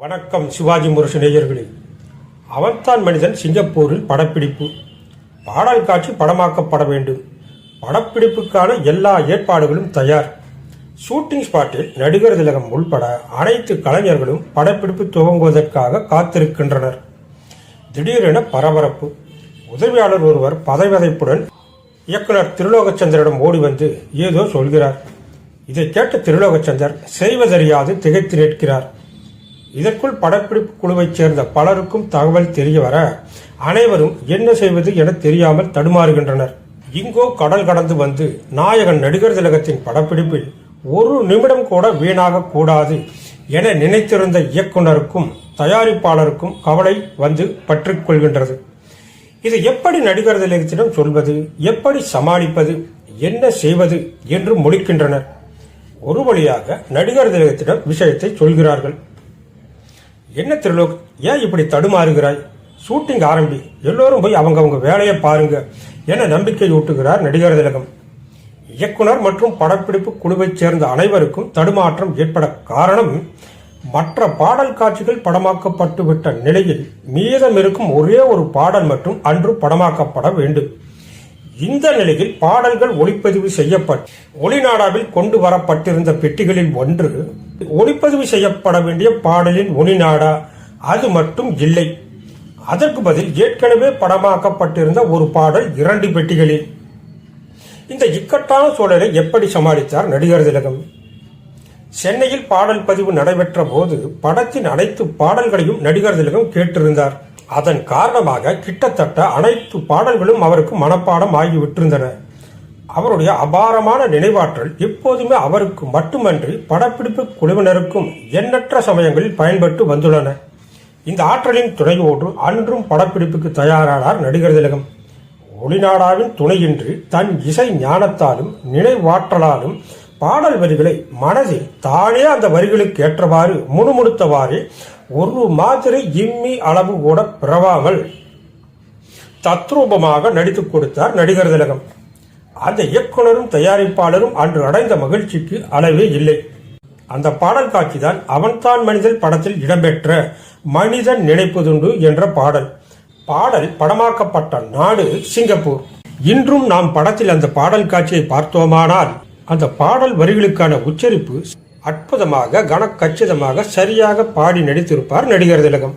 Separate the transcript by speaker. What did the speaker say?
Speaker 1: வணக்கம் சிவாஜி முரசு நேயர்களே. அவன்தான் மனிதன் சிங்கப்பூரில் படப்பிடிப்பு. பாடல் காட்சி படமாக்கப்பட வேண்டும். படப்பிடிப்புக்கான எல்லா ஏற்பாடுகளும் தயார். ஷூட்டிங் ஸ்பாட்டில் நடிகர் திலகம் உள்பட அனைத்து கலைஞர்களும் படப்பிடிப்பு துவங்குவதற்காக காத்திருக்கின்றனர். திடீரென பரபரப்பு. உதவியாளர் ஒருவர் பதைவதைப்புடன் இயக்குனர் திருலோகச்சந்திரிடம் ஓடி வந்து ஏதோ சொல்கிறார். இதை கேட்ட திருலோகச்சந்தர் செய்வதறியாது திகைத்து நிற்கிறார். இதற்குள் படப்பிடிப்பு குழுவைச் சேர்ந்த பலருக்கும் தகவல் தெரிய வர அனைவரும் என்ன செய்வது என தெரியாமல் தடுமாறுகின்றனர். இங்கோ கடல் கடந்து வந்து நாயகன் நடிகர் திலகத்தின் படப்பிடிப்பில் ஒரு நிமிடம் கூட வீணாக கூடாது என நினைத்திருந்த இயக்குனருக்கும் தயாரிப்பாளருக்கும் கவலை வந்து பற்றிக் கொள்கின்றது. இது எப்படி நடிகர் திலகத்திடம் சொல்வது எப்படி சமாளிப்பது என்ன செய்வது என்று முடிக்கின்றனர். ஒரு வழியாக நடிகர் திலகத்திடம் விஷயத்தை சொல்கிறார்கள். என்ன திருலோக் ஏன் இப்படி தடுமாறுகிறாய்? ஷூட்டிங் ஆரம்பி. எல்லோரும் போய் அவங்கவங்க வேலையை பாருங்க என நம்பிக்கை ஊட்டுகிறார் நடிகர் திலகம். இயக்குனர் மற்றும் படப்பிடிப்பு குழுவைச் சேர்ந்த அனைவருக்கும் தடுமாற்றம் ஏற்பட காரணம் மற்ற பாடல் காட்சிகள் படமாக்கப்பட்டு விட்ட நிலையில் மீதம் இருக்கும் ஒரே ஒரு பாடல் மட்டும் அன்று படமாக்கப்பட வேண்டும். இந்த நிலையில் பாடல்கள் ஒளிப்பதிவு செய்யப்பட்டு ஒளிநாடாவில் கொண்டு வரப்பட்டிருந்த பெட்டிகளில் ஒன்று ஒளிப்பதிவு செய்யப்பட வேண்டிய பாடலின் ஒளிநாடா அது மட்டும் இல்லை. அதற்கு பதில் ஏற்கனவே படமாக்கப்பட்டிருந்த ஒரு பாடல் இரண்டு பெட்டிகளில். இந்த இக்கட்டான சூழலை எப்படி சமாளித்தார் நடிகர் திலகம்? சென்னையில் பாடல் பதிவு நடைபெற்ற போது படத்தின் அனைத்து பாடல்களையும் நடிகர் திலகம் கேட்டிருந்தார். அதன் காரணமாக கிட்டத்தட்ட அனைத்து பாடல்களும் அவருக்கு மனப்பாடம் ஆகிவிட்டிருந்தன. அவருடைய அபாரமான நினைவாற்றல் எப்போதுமே அவருக்கு மட்டுமன்றி படப்பிடிப்பு குழுவினருக்கும் எண்ணற்ற சமயங்களில் பயன்பட்டு வந்துள்ளன. இந்த ஆற்றலின் துணையோடு அன்றும் படப்பிடிப்புக்கு தயாரானார் நடிகர் திலகம். ஒளிநாடாவின் துணையின்றி தன் இசை ஞானத்தாலும் நினைவாற்றலாலும் பாடல் வரிகளை மனதில் தானே அந்த வரிகளுக்கு ஏற்றவாறு முணுமுணுத்தவாறு ஒரு மாதிரி இம்மி அளவு கூட பிறவாமல் தத்ரூபமாக நடித்துக் கொடுத்தார் நடிகர் திலகம். அந்த இயக்குனரும் தயாரிப்பாளரும் அன்று அடைந்த மகிழ்ச்சிக்கு அளவே இல்லை. அந்த பாடல் காட்சிதான் அவன்தான் மனிதன் படத்தில் இடம்பெற்ற மனிதன் நினைப்பதுண்டு என்ற பாடல். பாடல் படமாக்கப்பட்ட நாடு சிங்கப்பூர். இன்றும் நாம் படத்தில் அந்த பாடல் காட்சியை பார்த்தோமானால் அந்த பாடல் வரிகளுக்கான உச்சரிப்பு அற்புதமாக கனக்கச்சிதமாக சரியாக பாடி நடித்திருப்பார் நடிகர் திலகம்.